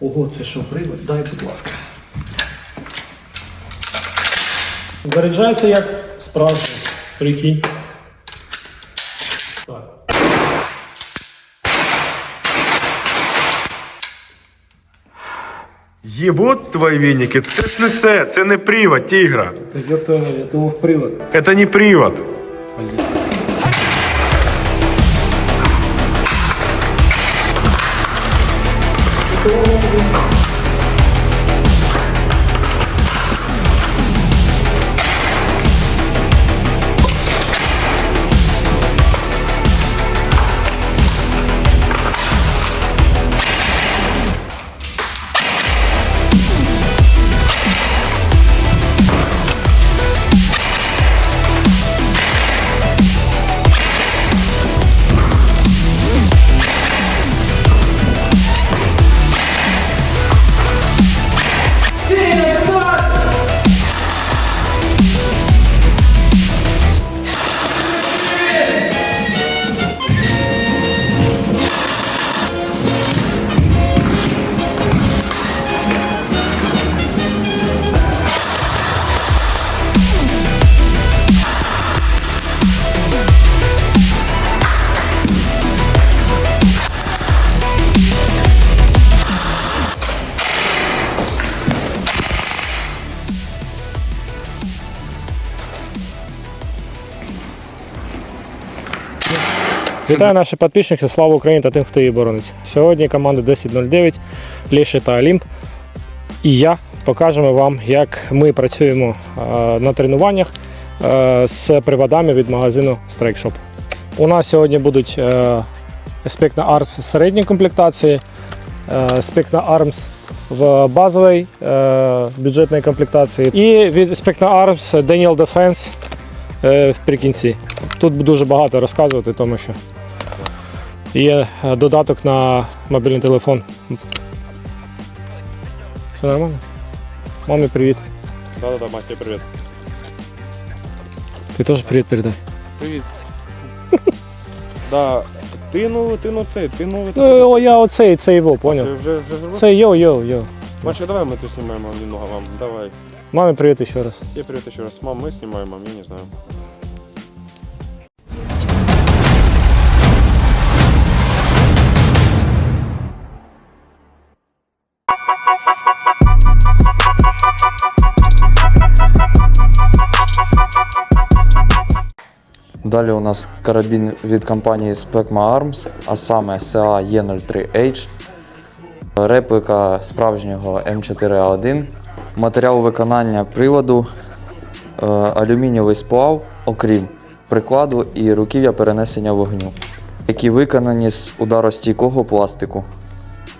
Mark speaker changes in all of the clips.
Speaker 1: Ого, це що, привод? Дай, будь ласка. Заряджається як справжній. Прикинь. Так.
Speaker 2: Єбот твої віники, це ж не це, це не привод, тігра.
Speaker 1: Так это, я думав привод.
Speaker 2: Це не привод.
Speaker 1: Вітаю наші підписники, слава Україні та тим, хто її боронить. Сьогодні команда 1009, Лєше та Олімп. І я покажемо вам, як ми працюємо на тренуваннях з приводами від магазину Strike Shop. У нас сьогодні будуть Specna Arms середньої комплектації, Specna Arms в базовій е, бюджетній комплектації і від Specna Arms Daniel Defense е, вприкінці. Тут дуже багато розказувати, тому що є е, додаток на мобільний телефон. Все нормально? Мамі привіт.
Speaker 2: Да-да-да, Матя, привіт.
Speaker 1: Ти теж привіт передай.
Speaker 2: Привіт. Да, ти ну, ти ну цей, ти ну,
Speaker 1: Ну, о, я оцей, це його,
Speaker 2: Це вже, вже зробив?
Speaker 1: Це йо-йо-йо.
Speaker 2: Маша, давай мы тут снимаем немного вам, давай.
Speaker 1: Мамі привіт ще раз.
Speaker 2: Я привет еще раз. Мам, снимаем, мам, я не знаю.
Speaker 3: Далі у нас карабін від компанії Specma Arms, а саме CA E03H, репліка справжнього М4А1, матеріал виконання приводу, е, алюмінієвий сплав, окрім прикладу і руків'я перенесення вогню, які виконані з ударостійкого пластику.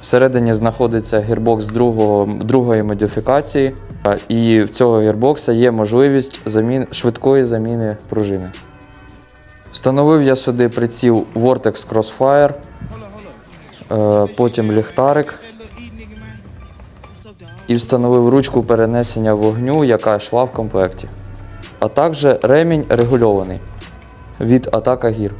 Speaker 3: Всередині знаходиться гірбокс другого, другої модифікації, е, і в цього гірбокса є можливість замін, швидкої заміни пружини. Встановив я сюди приціл Vortex Crossfire, е, потім ліхтарик і встановив ручку перенесення вогню, яка йшла в комплекті. А також ремінь регульований від Атака Гір.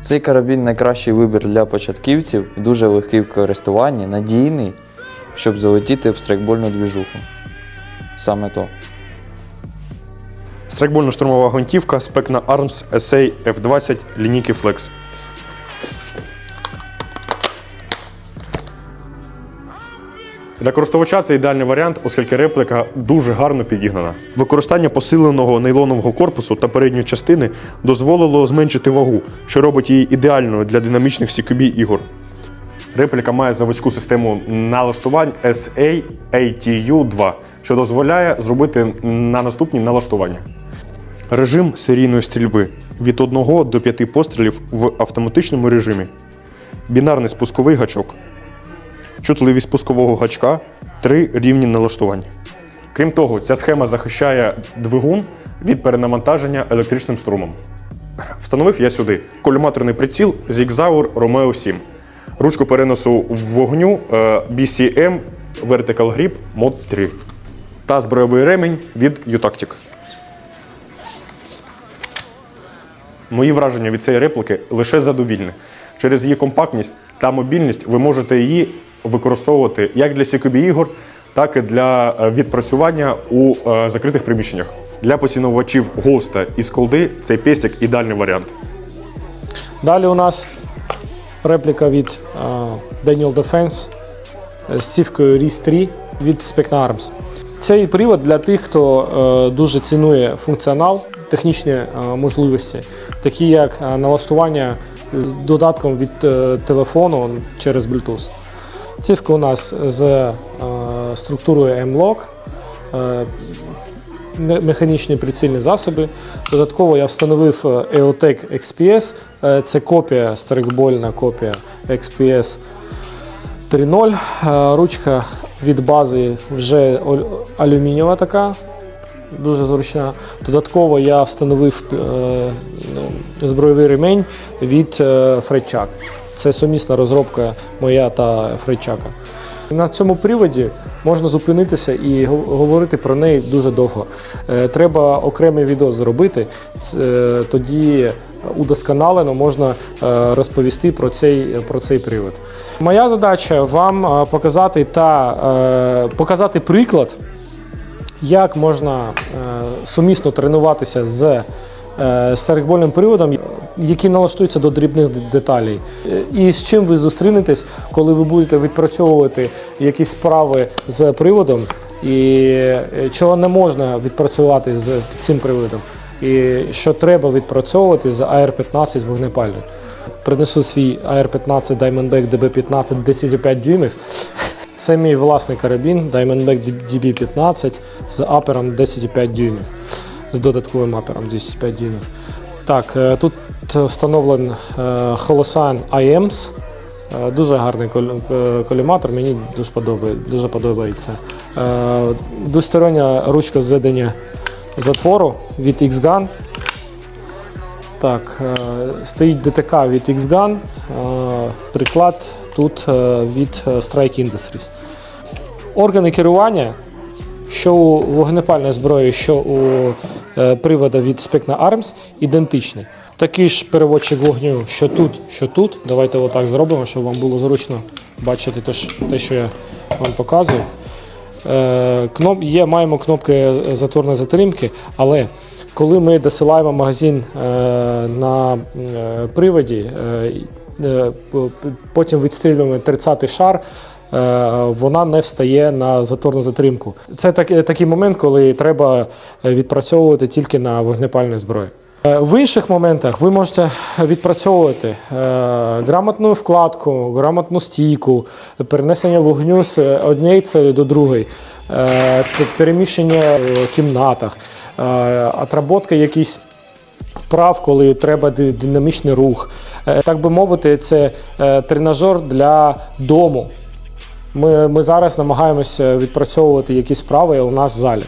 Speaker 3: Цей карабін найкращий вибір для початківців, дуже легкий в користуванні, надійний, щоб залетіти в страйкбольну двіжуху. Саме то.
Speaker 2: Страйкбольно-штурмова гвинтівка Specna Arms SA F20 лінійки Flex. Для користувача це ідеальний варіант, оскільки репліка дуже гарно підігнана. Використання посиленого нейлонового корпусу та передньої частини дозволило зменшити вагу, що робить її ідеальною для динамічних CQB ігор. Репліка має заводську систему налаштувань SA-ATU2, що дозволяє зробити на наступні налаштування. Режим серійної стрільби від 1 до 5 пострілів в автоматичному режимі. Бінарний спусковий гачок. Чутливість спускового гачка. Три рівні налаштувань. Крім того, ця схема захищає двигун від перенавантаження електричним струмом. Встановив я сюди коліматорний приціл Zigzauer Romeo 7. Ручку переносу вогню е, BCM Vertical Grip Mod 3 та збройовий ремінь від U-Tactic. Мої враження від цієї репліки лише задовільні. Через її компактність та мобільність ви можете її використовувати як для CQB ігор, так і для е, відпрацювання у е, закритих приміщеннях. Для поціновувачів госта і сколди цей пестик ідеальний варіант.
Speaker 1: Далі у нас репліка від е, Daniel Defense з цівкою RIS 3 від Specna Arms. Цей привод для тих, хто дуже цінує функціонал, технічні можливості, такі як е, налаштування з додатком від е, телефону через Bluetooth. Цівка у нас з е, структурою M-Lock, е, механічні прицільні засоби. Додатково я встановив EOTech XPS. Це копія, стрикбольна копія XPS 3.0. Е, Ручка від бази вже алюмінієва така, дуже зручна. Додатково я встановив е, е, збройовий ремень від е, Фредчак. Це сумісна розробка моя та Фредчака. На цьому приводі можна зупинитися і говорити про неї дуже довго. Е, Треба окремий відео зробити, тоді удосконалено можна розповісти про цей, про цей привод. Моя задача вам показати та показати приклад, як можна е, сумісно тренуватися з е, старикбольним приводом, який налаштується до дрібних деталей. І з чим ви зустрінетесь, коли ви будете відпрацьовувати якісь справи з приводом, і е, чого не можна відпрацювати з, з цим приводом, і що треба відпрацьовувати з AR-15 вогнепальним. Принесу свій AR-15 Diamondback DB15 10,5 дюймів. Це мій власний карабін Diamondback DB15 з апером 10,5 дюймів, з додатковим апером 10,5 дюймів. Так, е, тут встановлений е, Holosun IEMS. Е, Дуже гарний кол- коліматор, мені дуже подобається. Дуже подобається. Двостороння ручка зведення затвору від X-Gun. Так, стоїть ДТК від X-Gun, приклад тут е, від е, Strike Industries. Органи керування, що у вогнепальної зброї, що у е, привода від Specna Arms, ідентичні. Такий ж переводчик вогню, що тут, що тут. Давайте отак зробимо, щоб вам було зручно бачити те, що- я вам показую. Кноп, є, маємо кнопки затворної затримки, але коли ми досилаємо магазин на приводі, потім відстрілюємо 30-й шар. е, Вона не встає на заторну затримку. Це так, такий момент, коли треба е, відпрацьовувати тільки на вогнепальній зброї. Е, В інших моментах ви можете відпрацьовувати е, грамотну вкладку, грамотну стійку, перенесення вогню з однієї цілі до другої, е, переміщення в кімнатах, е, отработка якісь вправ, коли треба динамічний рух. Е, Так би мовити, це е, тренажер для дому. Ми, ми зараз намагаємося відпрацьовувати якісь справи у нас в залі.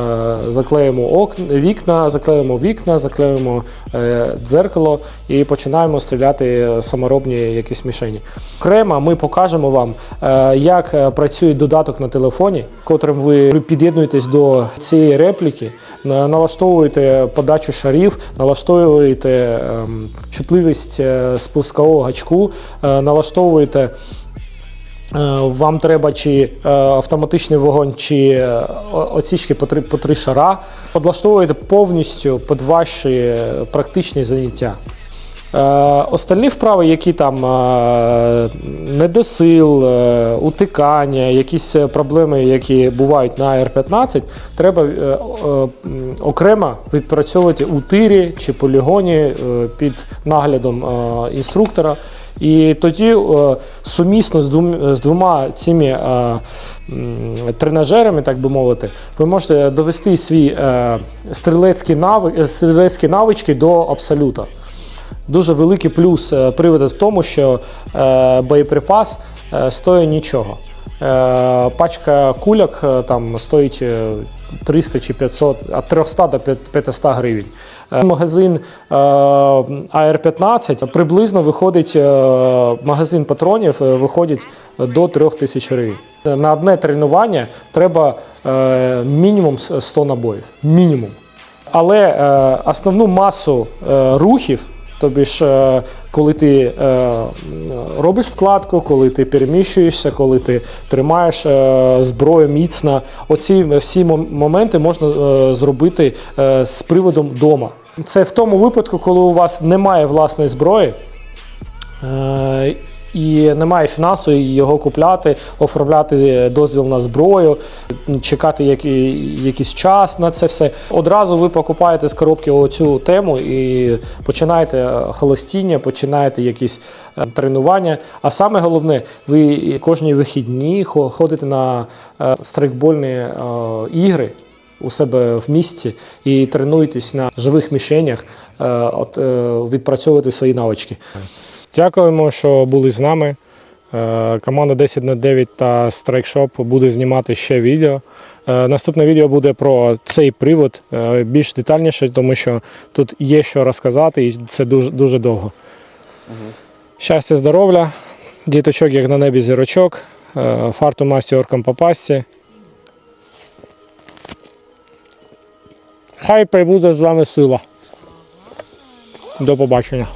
Speaker 1: Е, Заклеїмо вікна, заклеїмо вікна, заклеїмо е, дзеркало і починаємо стріляти саморобні якісь мішені. Окремо ми покажемо вам, е, як працює додаток на телефоні, котрим ви під'єднуєтесь до цієї репліки, налаштовуєте подачу шарів, налаштовуєте ем, чутливість спускового гачку, налаштовуєте. Е, Вам треба чи е, автоматичний вогонь, чи осічки о- по три, по три шара. Подлаштовуєте повністю під ваші е, практичні заняття. Е, Остальні вправи, які там е, недосил, е, утикання, якісь проблеми, які бувають на R15, треба окремо відпрацьовувати у тирі чи полігоні під наглядом інструктора. І тоді сумісно з, двома цими тренажерами, так би мовити, ви можете довести свій стрілецькі навички до абсолюта. Дуже великий плюс е, приводу в тому, що е, боєприпас е, стоїть нічого. Пачка кульок е, там стоїть е, 300 чи 500, від 300 до 500 гривень. Магазин е, AR-15 приблизно виходить, магазин патронів виходить до 3000 гривень. На одне тренування треба мінімум 100 набоїв. Мінімум. Але основну масу рухів Тобі ж, е, коли ти е, робиш вкладку, коли ти переміщуєшся, коли ти тримаєш е, зброю міцно, оці всі моменти можна зробити з приводом дома. Це в тому випадку, коли у вас немає власної зброї. Е, І немає фінансу його купляти, оформляти дозвіл на зброю, чекати який, якийсь час на це все. Одразу ви покупаєте з коробки оцю тему і починаєте е, холостіння, починаєте якісь е, тренування. А саме головне, ви кожні вихідні ходите на е, страйкбольні е, ігри у себе в місті і тренуєтесь на живих мішенях, е, е, відпрацьовувати свої навички. Дякуємо, що були з нами. Е, Команда 10 на 9 та Strike Shop буде знімати ще відео. Е, Наступне відео буде про цей привод е, більш детальніше, тому що тут є що розказати, і це дуже, дуже довго. Щастя, здоров'я, діточок, як на небі зірочок, фарту масті оркам попасті. Хай прибуде з вами сила. До побачення.